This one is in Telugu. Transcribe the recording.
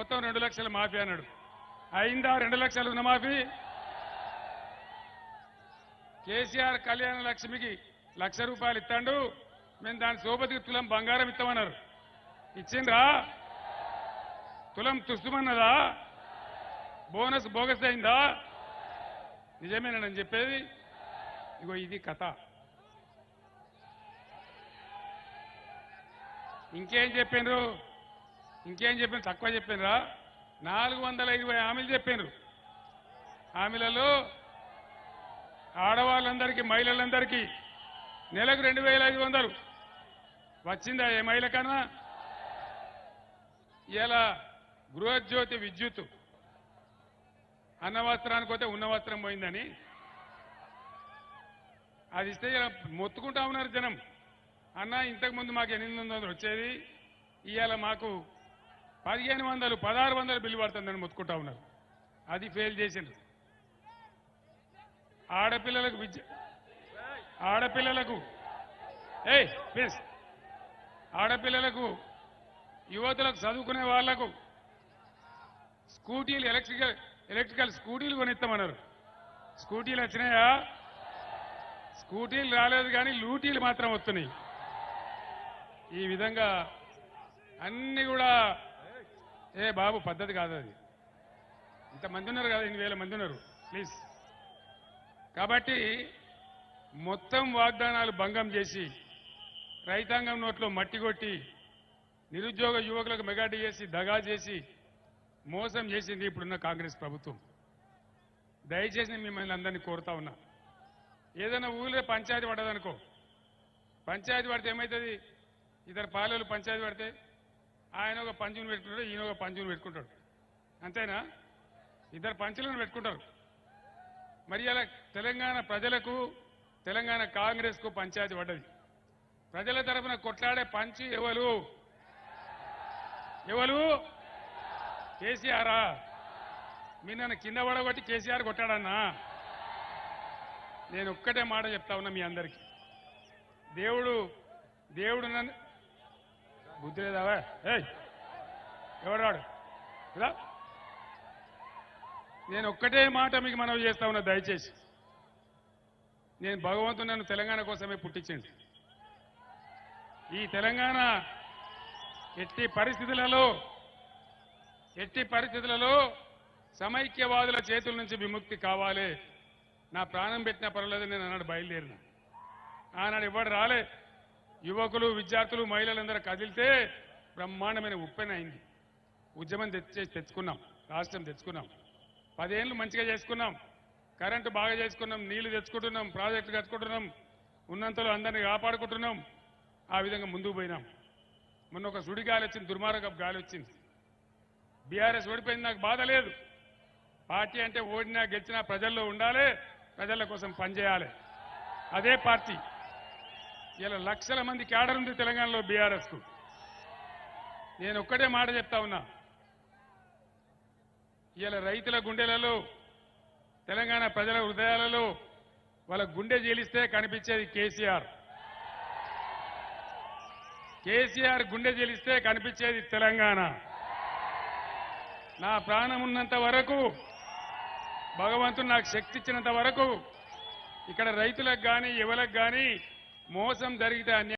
మొత్తం రెండు లక్షల మాఫీ అన్నాడు. అయిందా? రెండు లక్షల రుణమాఫీ కేసీఆర్ కళ్యాణ లక్ష్మికి లక్ష రూపాయలు ఇస్తాడు. మేము దాని సోపతికి తులం బంగారం ఇస్తామన్నారు. ఇచ్చిండ్రా? తులం తుస్తుమన్నదా? బోనస్ బోగస్ అయిందా? నిజమేనని చెప్పేది? ఇగో ఇది కథ. ఇంకేం చెప్పిండ్రు? ఇంకేం చెప్పిన తక్కువ చెప్పినరా నాలుగు వందల ఇరవై హామీలు చెప్పినారు హామీలలో ఆడవాళ్ళందరికీ మహిళలందరికీ నెలకు రెండు వేల ఐదు వందలు. వచ్చిందా ఏ మహిళ కన్నా? ఇలా గృహజ్యోతి విద్యుత్ అన్న వస్త్రానికి పోతే ఉన్న వస్త్రం పోయిందని. అది ఇస్తే ఇలా మొత్తుకుంటా ఉన్నారు జనం. అన్న ఇంతకు ముందు మాకు ఎనిమిది వందలు వచ్చేది. ఇవాళ మాకు పదిహేను వందలు పదహారు వందలు బిల్లు పడుతుందని మొత్తుకుంటా ఉన్నారు. అది ఫెయిల్ చేసిండ్రు. ఆడపిల్లలకు విద్య ఆడపిల్లలకు ఏయ్ ప్లీజ్ ఆడపిల్లలకు యువతలకు చదువుకునే వాళ్ళకు స్కూటీలు ఎలక్ట్రికల్ ఎలక్ట్రికల్ స్కూటీలు కొనిస్తామన్నారు స్కూటీలు వచ్చినాయా? స్కూటీలు రాలేదు కానీ లూటీలు మాత్రం వస్తున్నాయి ఈ విధంగా అన్ని కూడా ఏ బాబు పద్ధతి కాదు అది. ఇంతమంది ఉన్నారు కదా ఎనిమిది వేల మంది ఉన్నారు. ప్లీజ్. కాబట్టి మొత్తం వాగ్దానాలు భంగం చేసి రైతాంగం నోట్లో మట్టి కొట్టి నిరుద్యోగ యువకులకు మెగాటి చేసి దగా చేసి మోసం చేసింది ఇప్పుడున్న కాంగ్రెస్ ప్రభుత్వం. దయచేసి మిమ్మల్ని అందరినీ కోరుతా ఉన్నా. ఏదైనా ఊళ్ళో పంచాయతీ పడదనుకో పంచాయతీ పడితే ఏమవుతుంది ఇద్దరు పాలలు పంచాయతీ పడితే ఆయన ఒక పంచుని పెట్టుకుంటాడు ఈయన ఒక పంచుని పెట్టుకుంటాడు. అంతేనా? ఇద్దరు పంచులను పెట్టుకుంటారు. మరి అలా తెలంగాణ ప్రజలకు తెలంగాణ కాంగ్రెస్కు పంచాయతీ పడ్డది. ప్రజల తరఫున కొట్లాడే పంచి ఎవరు? ఎవరు? కేసీఆరా? మీ నన్ను కింద పడగొట్టి కేసీఆర్ కొట్టాడన్నా? నేను ఒక్కటే మాట చెప్తా ఉన్నా మీ అందరికీ. దేవుడు దేవుడు నన్ను బుద్ధి లేదావా ఏయ్ ఎవడు రాడు? కదా నేను ఒక్కటే మాట మీకు మనవి చేస్తా ఉన్నా దయచేసి. నేను భగవంతుడు నన్ను తెలంగాణ కోసమే పుట్టించండి. ఈ తెలంగాణ ఎట్టి పరిస్థితులలో ఎట్టి పరిస్థితులలో సమైక్యవాదుల చేతుల నుంచి విముక్తి కావాలి. నా ప్రాణం పెట్టినా పర్వాలేదు నేను అన్నాడు బయలుదేరిన. ఆనాడు ఇవ్వడు రాలే? యువకులు విద్యార్థులు మహిళలందరూ కదిలితే బ్రహ్మాండమైన ఉప్పెన అయింది. ఉద్యమం తెచ్చే తెచ్చుకున్నాం. రాష్ట్రం తెచ్చుకున్నాం. పదేళ్ళు మంచిగా చేసుకున్నాం. కరెంటు బాగా చేసుకున్నాం. నీళ్ళు తెచ్చుకుంటున్నాం. ప్రాజెక్టులు కట్టుకుంటున్నాం. ఉన్నంతలో అందరినీ కాపాడుకుంటున్నాం. ఆ విధంగా ముందుకు పోయినాం. మొన్న ఒక సుడి గాలి వచ్చింది. దుర్మార్గపు గాలి వచ్చింది. బీఆర్ఎస్ ఓడిపోయింది. నాకు బాధ లేదు. పార్టీ అంటే ఓడినా గెలిచినా ప్రజల్లో ఉండాలి. ప్రజల కోసం పనిచేయాలి. అదే పార్టీ. ఇలా లక్షల మంది క్యాడర్ ఉంది తెలంగాణలో బీఆర్ఎస్కు నేను ఒక్కటే మాట చెప్తా ఉన్నా. ఇలా రైతుల గుండెలలో తెలంగాణ ప్రజల హృదయాలలో వాళ్ళ గుండె జీలిస్తే కనిపించేది కేసీఆర్. కేసీఆర్ గుండె జీలిస్తే కనిపించేది తెలంగాణ. నా ప్రాణం ఉన్నంత వరకు భగవంతుడు నాకు శక్తి ఇచ్చినంత వరకు ఇక్కడ రైతులకు కానీ యువలకు కానీ మోసం జరిగితే